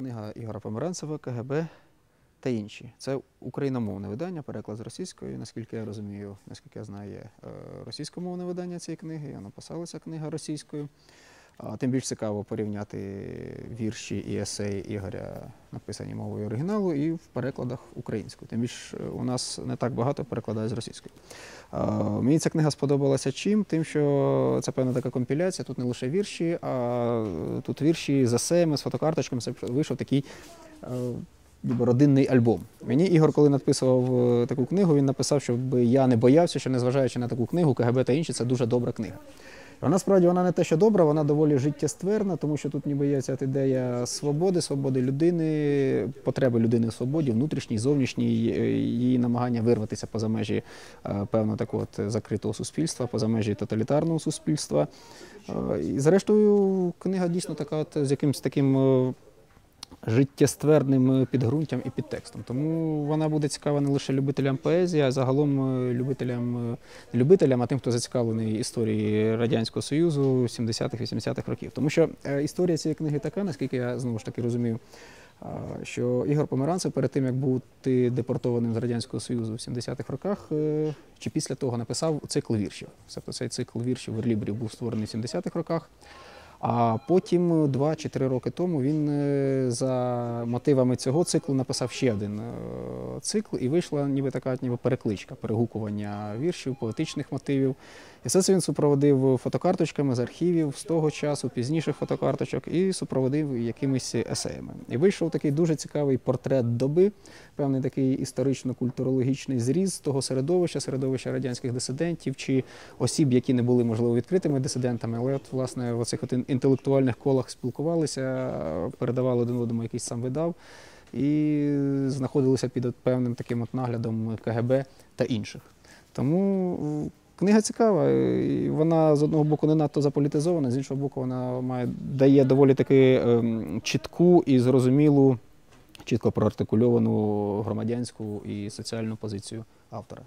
книга Ігора Померанцева КГБ та інші. Це україномовне видання, переклад з російської, наскільки я розумію, наскільки я знаю, є е, російськомовне видання цієї книги, і написалася книга російською. Тим більш цікаво порівняти вірші і есеї Ігоря, написані мовою оригіналу, і в перекладах українською. Тим більш е, у нас не так багато перекладає з російської. Мені ця книга сподобалася чим? Тим, що це певна така компіляція. Тут не лише вірші, а тут вірші з есеями, з фотокарточками. Це вийшов такий. е, родинний альбом. Мені Ігор, коли написував е, таку книгу, він написав, щоб я не боявся, що незважаючи на таку книгу, КГБ та інші, це дуже добра книга. А насправді вона не те, що добра, вона доволі життєстверна, тому що тут ніби є ця ідея свободи, свободи людини, потреби людини в свободі, внутрішній, зовнішній, е, її намагання вирватися поза межі е, певно такого от закритого суспільства, поза межі тоталітарного суспільства. Е, І зрештою, книга дійсно така, от, з якимось таким. Е, життєстверним підґрунтям і підтекстом. Тому вона буде цікава не лише любителям поезії, а загалом е, любителям, е, любителям, а тим, хто зацікавлений історії Радянського Союзу 70-х, 80-х років. Тому що е, історія цієї книги така, наскільки я знову ж таки розумію, що Ігор Померанцев перед тим, як бути депортованим з Радянського Союзу в 70-х роках, е, чи після того написав цикл віршів. Тобто цей цикл віршів верлібрів був створений в 70-х роках. А потім, два чи три роки тому, він е, за мотивами цього циклу написав ще один е, цикл, і вийшла ніби така ніби перекличка, перегукування віршів, поетичних мотивів. І все це він супроводив фотокарточками з архівів з того часу, пізніших фотокарточок, і супроводив якимись есеями. І вийшов такий дуже цікавий портрет доби, певний такий історично-культурологічний зріз того середовища, середовища радянських дисидентів чи осіб, які не були, можливо, відкритими дисидентами, але от, власне, в оцих от інтелектуальних колах спілкувалися, передавали один одному якийсь сам видав і знаходилися під певним таким от наглядом КГБ та інших. Тому книга цікава, і вона з одного боку не надто заполітизована, з іншого боку, вона має дає доволі таки ем, чітку і зрозумілу, чітко проартикульовану громадянську і соціальну позицію автора.